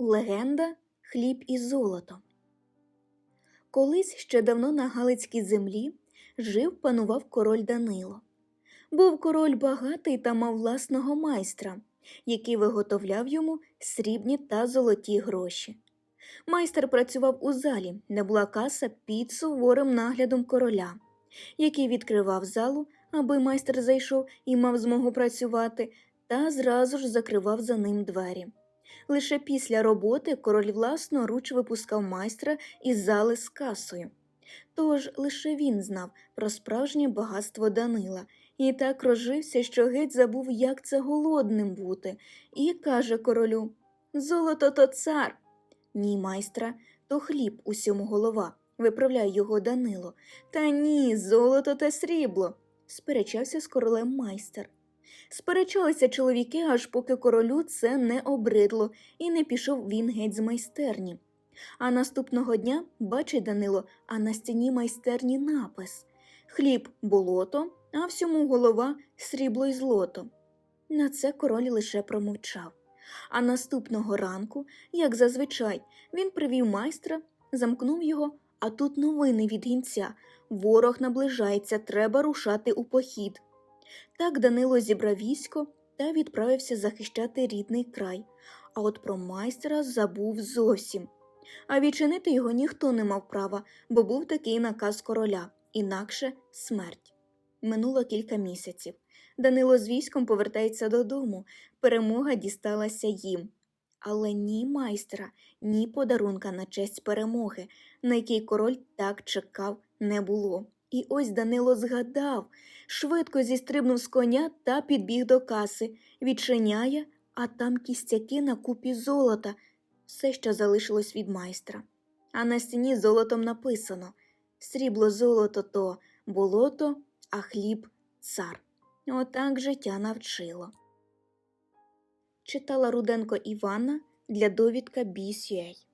Легенда Хліб і золото. Колись ще давно на Галицькій землі жив панував король Данило. Був король багатий та мав власного майстра, який виготовляв йому срібні та золоті гроші. Майстер працював у залі, де була каса під суворим наглядом короля, який відкривав залу, аби майстер зайшов і мав змогу працювати, та зразу ж закривав за ним двері. Лише після роботи король власноруч випускав майстра із зали з касою. Тож лише він знав про справжнє багатство Данила і так розжився, що геть забув, як це голодним бути, і каже королю Золото то цар. Ні, майстра, то хліб усьому голова, виправляє його Данило. Та ні, золото та срібло, сперечався з королем майстер. Сперечалися чоловіки, аж поки королю це не обридло, і не пішов він геть з майстерні. А наступного дня бачить Данило, а на стіні майстерні напис Хліб болото, а всьому голова срібло й злото. На це король лише промовчав. А наступного ранку, як зазвичай, він привів майстра, замкнув його, а тут новини від гінця. Ворог наближається, треба рушати у похід. Так Данило зібрав військо та відправився захищати рідний край, а от про майстра забув зовсім. А відчинити його ніхто не мав права, бо був такий наказ короля, інакше смерть. Минуло кілька місяців. Данило з військом повертається додому, перемога дісталася їм. Але ні майстра, ні подарунка на честь перемоги, на який король так чекав, не було. І ось Данило згадав, швидко зістрибнув з коня та підбіг до каси, відчиняє, а там кістяки на купі золота, все, що залишилось від майстра. А на стіні золотом написано Срібло золото то болото, а хліб цар. Отак життя навчило. Читала Руденко Івана для довідка BCA.